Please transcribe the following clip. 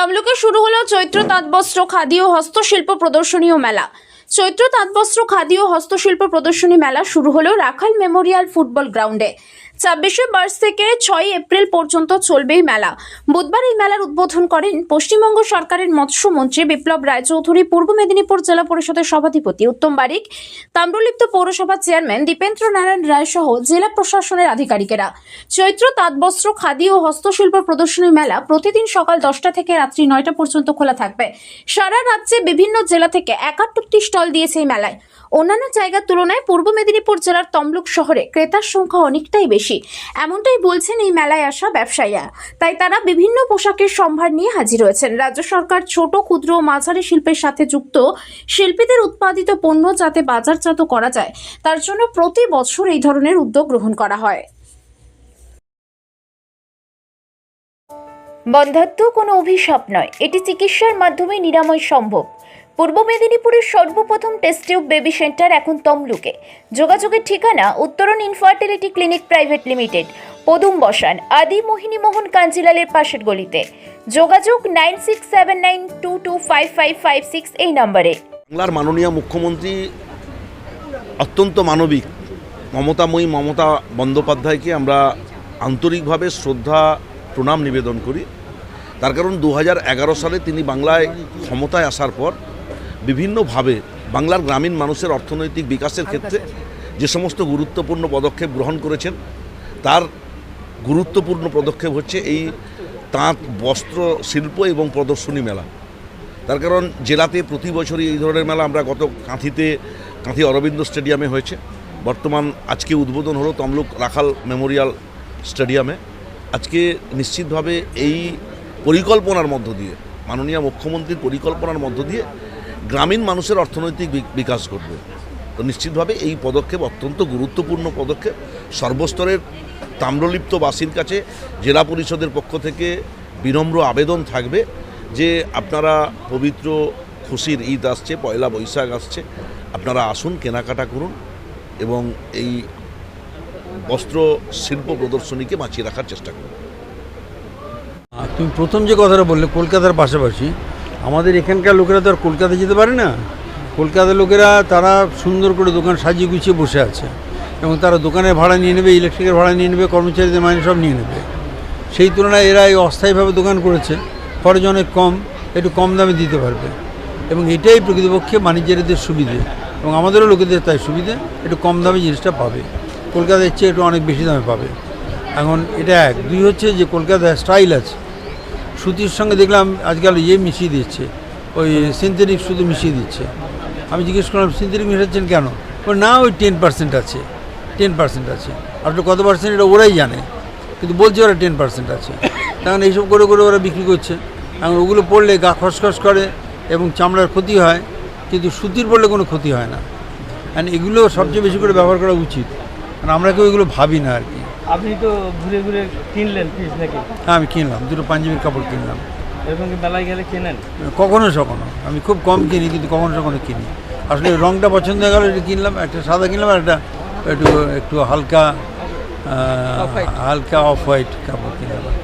তমলুকে শুরু হলো চৈত্র তাঁতবস্ত্র খাদি ও হস্তশিল্প প্রদর্শনী ও মেলা। চৈত্র তাঁতবস্ত্র, খাদি ও হস্তশিল্প প্রদর্শনী মেলা শুরু হলো রাখাল মেমোরিয়াল ফুটবল গ্রাউন্ডে। ছাব্বিশে মার্চ থেকে ছয় এপ্রিল পর্যন্ত চলবে এই মেলা। বুধবার এই মেলার উদ্বোধন করেন পশ্চিমবঙ্গ সরকারের মৎস্যমন্ত্রী বিপ্লব রায়চৌধুরী, পূর্ব মেদিনীপুর জেলা পরিষদের সভাধিপতি উত্তম বারিক, তাম্রলিপ্ত পৌরসভা চেয়ারম্যান দীপেন্দ্র নারায়ণ রায় সহ জেলা প্রশাসনের আধিকারিকেরা। চৈত্র তাঁতবস্ত্র, খাদি ও হস্তশিল্প প্রদর্শনী মেলা প্রতিদিন সকাল দশটা থেকে রাত্রি নয়টা পর্যন্ত খোলা থাকবে। সারা রাজ্যে বিভিন্ন জেলা থেকে একাত্তরটি স্টল দিয়েছে এই মেলায়। অন্যান্য জায়গার তুলনায় পূর্ব মেদিনীপুর জেলার তমলুক শহরে ক্রেতার সংখ্যা অনেকটাই বেশি। এমনটাই বলছেন এই মেলায় আসা ব্যবসায়ীরা। তাই তারা বিভিন্ন পোশাকের সম্ভার নিয়ে হাজির হয়েছেন। রাজ্য সরকার ছোট, ক্ষুদ্র ও মাঝারি শিল্পের সাথে যুক্ত শিল্পীদের উৎপাদিত পণ্য যাতে বাজারজাত করা যায়, তার জন্য প্রতি বছর এই ধরনের উদ্যোগ গ্রহণ করা হয়। বন্ধাত্ম কোনো অভিশাপ নয়। এটি চিকিৎসার মাধ্যমে নিরাময় সম্ভব। পূর্ব মেদিনীপুরের সর্বপ্রথম টেস্ট টিউব বেবি সেন্টার এখন তমলুকে। যোগাযোগের ঠিকানা উত্তরণ ইনফার্টিলিটি ক্লিনিক প্রাইভেট লিমিটেড পদুম বসান আদি মোহিনী মোহন কাঞ্জিলালের পাশের গলিতে। যোগাযোগ nine six seven nine two two five five five six এই নম্বরে। বাংলার মাননীয় মুখ্যমন্ত্রী অত্যন্ত মানবিক। মমতাময়ী মমতা বন্দ্যোপাধ্যায়কে আমরা আন্তরিকভাবে শ্রদ্ধা, প্রণাম নিবেদন করি। তার কারণ দু হাজার এগারো সালে তিনি বাংলায় ক্ষমতায় আসার পর বিভিন্নভাবে বাংলার গ্রামীণ মানুষের অর্থনৈতিক বিকাশের ক্ষেত্রে যে সমস্ত গুরুত্বপূর্ণ পদক্ষেপ গ্রহণ করেছেন তার গুরুত্বপূর্ণ পদক্ষেপ হচ্ছে এই তাঁত বস্ত্র শিল্প এবং প্রদর্শনী মেলা। তার কারণ জেলাতে প্রতি বছরই এই ধরনের মেলা আমরা গত কাঁথিতে কাঁথি অরবিন্দ স্টেডিয়ামে হয়েছে। বর্তমান আজকে উদ্বোধন হলো তমলুক রাখাল মেমোরিয়াল স্টেডিয়ামে। আজকে নিশ্চিতভাবে এই পরিকল্পনার মধ্য দিয়ে মাননীয় মুখ্যমন্ত্রীর পরিকল্পনার মধ্য দিয়ে গ্রামীণ মানুষের অর্থনৈতিক বিকাশ ঘটবে। তো নিশ্চিতভাবে এই পদক্ষেপ অত্যন্ত গুরুত্বপূর্ণ পদক্ষেপ। সর্বস্তরের তাম্রলিপ্তবাসীর কাছে জেলা পরিষদের পক্ষ থেকে বিনম্র আবেদন থাকবে যে আপনারা পবিত্র খুশির ঈদ আসছে, পয়লা বৈশাখ আসছে, আপনারা আসুন, কেনাকাটা করুন এবং এই বস্ত্র শিল্প প্রদর্শনীকে বাঁচিয়ে রাখার চেষ্টা করুন। তুমি প্রথম যে কথাটা বললে, কলকাতার পাশাপাশি আমাদের এখানকার লোকেরা তো আর কলকাতা যেতে পারে না। কলকাতার লোকেরা তারা সুন্দর করে দোকান সাজিয়ে গুছিয়ে বসে আছে। এবং তারা দোকানের ভাড়া নিয়ে নেবে, ইলেকট্রিকের ভাড়া নিয়ে নেবে, কর্মচারীদের মাইনে সব নিয়ে নেবে। সেই তুলনায় এরা এই অস্থায়ীভাবে দোকান করেছে। খরচ অনেক কম, একটু কম দামে দিতে পারবে। এবং এটাই প্রকৃতপক্ষে বাণিজ্যের সুবিধে। এবং আমাদেরও লোকেদের তাই সুবিধে, একটু কম দামে জিনিসটা পাবে। কলকাতার চেয়ে একটু অনেক বেশি দামে পাবে। এখন এটা এক। দুই হচ্ছে যে কলকাতায় স্টাইল আছে। সুতির সঙ্গে দেখলাম আজকাল ইয়ে মিশিয়ে দিচ্ছে। ওই সিনথেটিক শুধু মিশিয়ে দিচ্ছে। আমি জিজ্ঞেস করলাম সিনথেটিক মিশাচ্ছেন কেন? না, ওই টেন পার্সেন্ট আছে টেন পার্সেন্ট আছে। আসলে কত পার্সেন্ট এটা ওরাই জানে, কিন্তু বলছে ওরা টেন পার্সেন্ট আছে। তখন এইসব করে করে ওরা বিক্রি করছে। এখন ওগুলো পড়লে গা খসখস করে এবং চামড়ার ক্ষতি হয়, কিন্তু সুতির পড়লে কোনো ক্ষতি হয় না। অ্যান্ড এগুলো সবচেয়ে বেশি করে ব্যবহার করা উচিত। কারণ আমরা কেউ এগুলো ভাবি না আর কি। আপনি তো ঘুরে ঘুরে কিনলেন পিস নাকি? হ্যাঁ আমি কিনলাম দুটো পাঞ্জাবির কাপড় কিনলাম। এরকম কি মেলায় গেলে কেনেন? কখনো সখনো আমি খুব কম কিনি কিন্তু কখনো সখনো কিনি। আসলে রঙটা পছন্দ হয়ে গেল এটা কিনলাম একটা সাদা কিনলাম আর একটা একটু একটু হালকা হালকা অফ হোয়াইট কাপড় কিনলাম।